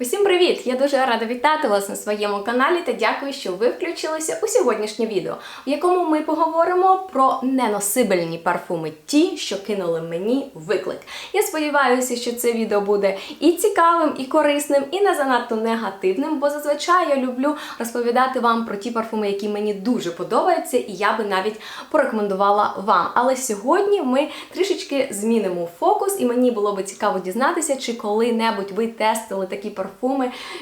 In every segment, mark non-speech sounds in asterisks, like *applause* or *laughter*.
Усім привіт! Я дуже рада вітати вас на своєму каналі та дякую, що ви включилися у сьогоднішнє відео, в якому ми поговоримо про неносибельні парфуми, ті, що кинули мені виклик. Я сподіваюся, що це відео буде і цікавим, і корисним, і не занадто негативним, бо зазвичай я люблю розповідати вам про ті парфуми, які мені дуже подобаються, і я би навіть порекомендувала вам. Але сьогодні ми трішечки змінимо фокус, і мені було би цікаво дізнатися, чи коли-небудь ви тестили такі парфуми,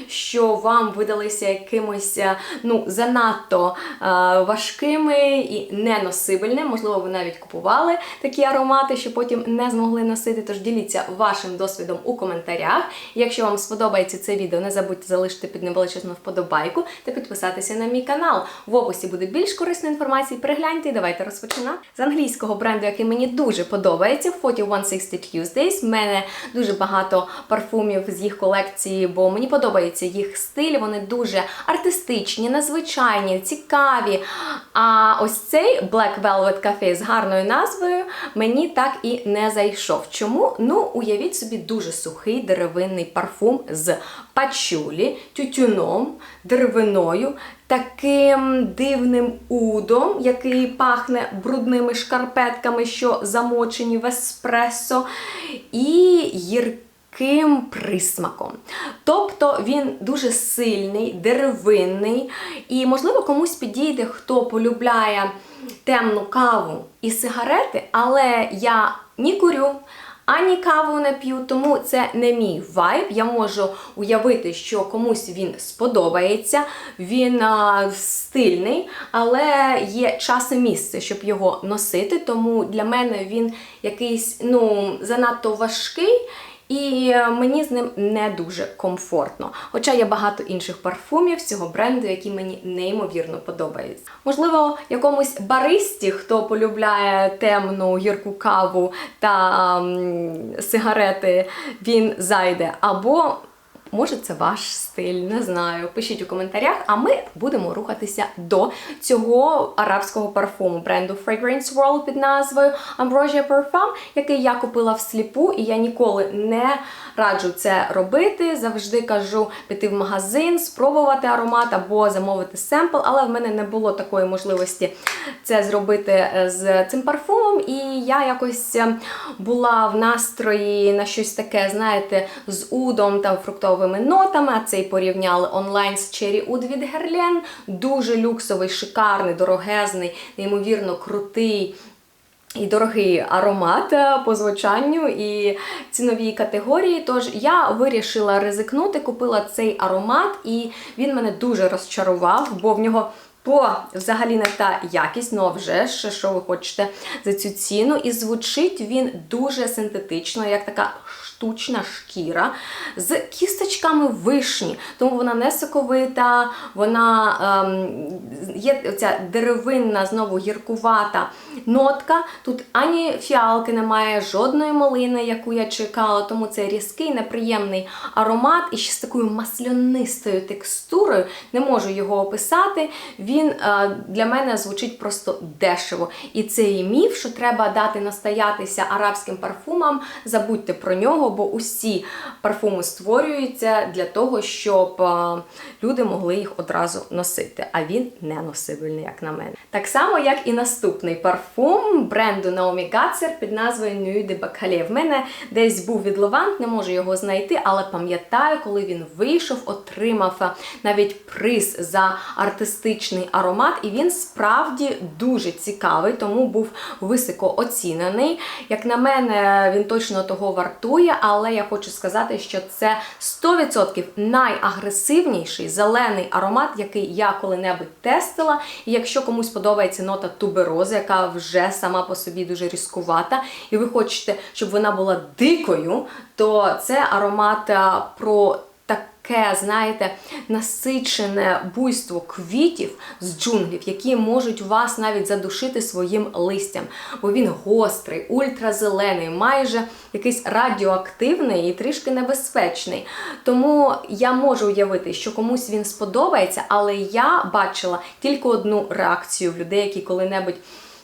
що вам видалися якимось е, ну, занадто е, важкими і неносибельними. Можливо, ви навіть купували такі аромати, що потім не змогли носити. Тож діліться вашим досвідом у коментарях. Якщо вам сподобається це відео, не забудьте залишити під ним вподобайку та підписатися на мій канал. В описі буде більш корисної інформації. Перегляньте і давайте розпочинати. З англійського бренду, який мені дуже подобається, 4160 Tuesdays. В мене дуже багато парфумів з їх колекції, бо мені подобається їх стиль. Вони дуже артистичні, надзвичайні, цікаві. А ось цей Black Velvet Cafe з гарною назвою мені так і не зайшов. Чому? Ну, уявіть собі, дуже сухий деревинний парфум з пачулі, тютюном, деревиною, таким дивним удом, який пахне брудними шкарпетками, що замочені в еспресо, і гірким Ким присмаком. Тобто він дуже сильний, деревинний, і, можливо, комусь підійде, хто полюбляє темну каву і сигарети, але я ні курю, ані каву не п'ю, тому це не мій вайб. Я можу уявити, що комусь він сподобається, він а, стильний, але є час і місце, щоб його носити. Тому для мене він якийсь ну, занадто важкий. І мені з ним не дуже комфортно. Хоча є багато інших парфумів цього бренду, які мені неймовірно подобаються. Можливо, якомусь баристі, хто полюбляє темну гірку каву та м, сигарети, він зайде. Або Може, це ваш стиль, не знаю. Пишіть у коментарях, а ми будемо рухатися до цього арабського парфуму бренду Fragrance World під назвою Ambrosia Parfum, який я купила всліпу, і я ніколи не раджу це робити. Завжди кажу піти в магазин, спробувати аромат або замовити семпл, але в мене не було такої можливості це зробити з цим парфумом. І я якось була в настрої на щось таке, знаєте, з удом та фруктовим нотами, а цей порівняли онлайн з Cherry Oud від Guerlain. Дуже люксовий, шикарний, дорогезний, неймовірно крутий. І дорогий аромат е, по звучанню і ціновій категорії. Тож я вирішила ризикнути, купила цей аромат, і він мене дуже розчарував, бо в нього по взагалі не та якість, ну а вже ж, що ви хочете за цю ціну. І звучить він дуже синтетично, як така штучна шкіра з кісточками вишні. Тому вона не соковита, вона ем, є ця деревинна, знову гіркувата нотка. Тут ані фіалки немає, жодної малини, яку я чекала, тому це різкий, неприємний аромат і ще з такою маслянистою текстурою. Не можу його описати. Він е, для мене звучить просто дешево. І цей міф, що треба дати настоятися арабським парфумам, забудьте про нього, бо усі парфуми створюються для того, щоб е, люди могли їх одразу носити. А він не носибельний, як на мене. Так само, як і наступний парфум бренду Naomi Gatzer під назвою Nuit de Bacalé. В мене десь був від Левант, не можу його знайти, але пам'ятаю, коли він вийшов, отримав навіть приз за артистичний аромат, і він справді дуже цікавий, тому був високо оцінений. Як на мене, він точно того вартує, але я хочу сказати, що це 100% найагресивніший зелений аромат, який я коли-небудь тестила. І якщо комусь подобається нота туберози, яка вже сама по собі дуже різкувата, і ви хочете, щоб вона була дикою, то це аромат про таке, знаєте, насичене буйство квітів з джунглів, які можуть вас навіть задушити своїм листям. Бо він гострий, ультразелений, майже якийсь радіоактивний і трішки небезпечний. Тому я можу уявити, що комусь він сподобається, але я бачила тільки одну реакцію в людей, які коли-небудь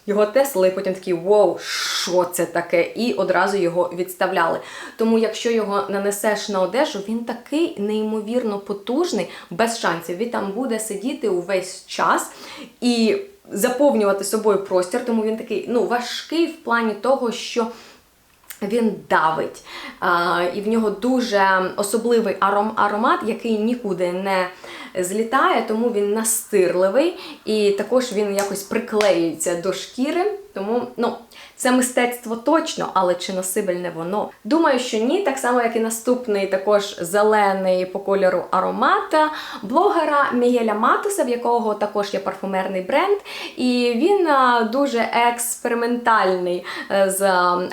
його тесли, і потім такі вау, що це таке? І одразу його відставляли. Тому, якщо його нанесеш на одежу, він такий неймовірно потужний, без шансів. Він там буде сидіти увесь час і заповнювати собою простір, тому він такий ну, важкий в плані того, що. Він давить, а, і в нього дуже особливий аром, аромат, який нікуди не злітає, тому він настирливий і також він якось приклеюється до шкіри. Тому ну, це мистецтво точно, але чи носибельне воно? Думаю, що ні. Так само, як і наступний, також зелений по кольору аромата блогера Мігеля Матуса, в якого також є парфумерний бренд. І він дуже експериментальний е, з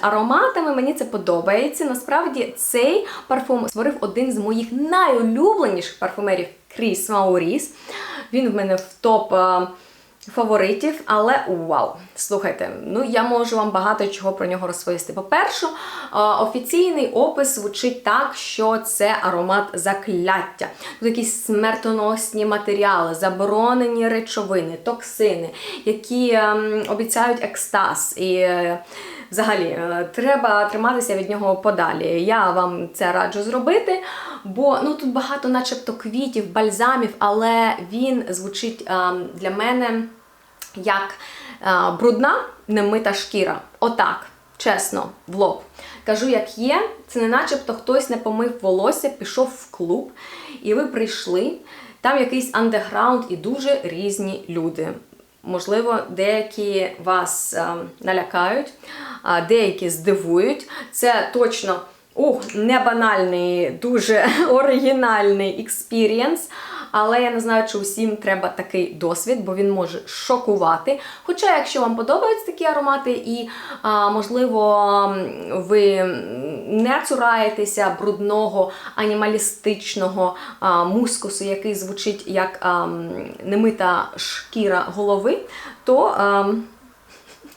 ароматами. Мені це подобається. Насправді цей парфум створив один з моїх найулюбленіших парфумерів Кріс Мауріс. Він в мене в топ. Фаворитів, але вау! Слухайте, ну я можу вам багато чого про нього розповісти. По-перше, офіційний опис звучить так, що це аромат закляття. Тут якісь смертоносні матеріали, заборонені речовини, токсини, які ем, обіцяють екстаз. І е, взагалі е, треба триматися від нього подалі. Я вам це раджу зробити, бо ну тут багато, начебто, квітів, бальзамів, але він звучить ем, для мене як е, брудна, немита шкіра. Отак, чесно, в лоб. Кажу, як є, це не начебто хтось не помив волосся, пішов в клуб, і ви прийшли. Там якийсь андеграунд і дуже різні люди. Можливо, деякі вас е, налякають, а деякі здивують. Це точно ух, не банальний, дуже *laughs* оригінальний експірієнс. Але я не знаю, чи усім треба такий досвід, бо він може шокувати. Хоча, якщо вам подобаються такі аромати, і, а, можливо, ви не цураєтеся брудного анімалістичного а, мускусу, який звучить як а, немита шкіра голови, то. А,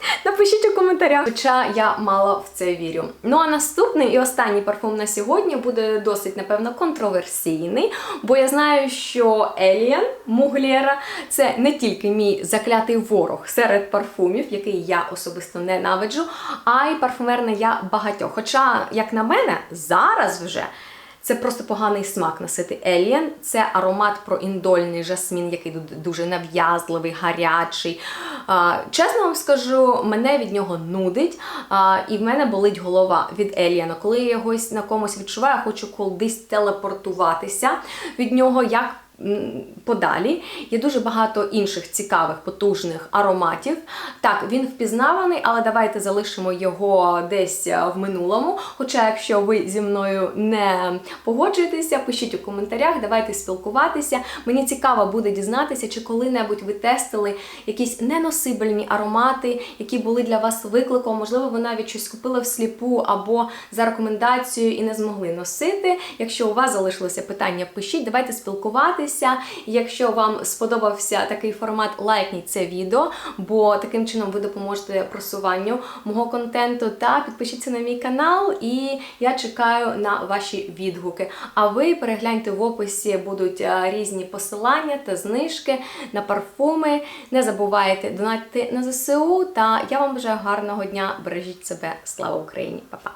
*laughs* Напишіть у коментарях, хоча я мало в це вірю. Ну а наступний і останній парфум на сьогодні буде досить, напевно, контроверсійний, бо я знаю, що Еліан Муглєра це не тільки мій заклятий ворог серед парфумів, який я особисто ненавиджу, а й парфумерна я багатьох. Хоча, як на мене, зараз вже. Це просто поганий смак носити Alien. Це аромат про індольний жасмін, який дуже нав'язливий, гарячий. Чесно вам скажу, мене від нього нудить, і в мене болить голова від Еліана. Коли я його на комусь відчуваю, я хочу кудись телепортуватися від нього. як Подалі є дуже багато інших цікавих потужних ароматів. Так, він впізнаваний, але давайте залишимо його десь е, в минулому. Хоча, якщо ви зі мною не погоджуєтеся, пишіть у коментарях, давайте спілкуватися. Мені цікаво буде дізнатися, чи коли-небудь ви тестили якісь неносибельні аромати, які були для вас викликом. Можливо, ви навіть щось купили всліпу або за рекомендацією і не змогли носити. Якщо у вас залишилося питання, пишіть, давайте спілкуватися. Якщо вам сподобався такий формат, лайкніть це відео, бо таким чином ви допоможете просуванню мого контенту та підпишіться на мій канал, і я чекаю на ваші відгуки. А ви перегляньте в описі, будуть е, різні посилання та знижки на парфуми. Не забувайте донатити на ЗСУ. Та я вам бажаю гарного дня. Бережіть себе. Слава Україні! Па-па!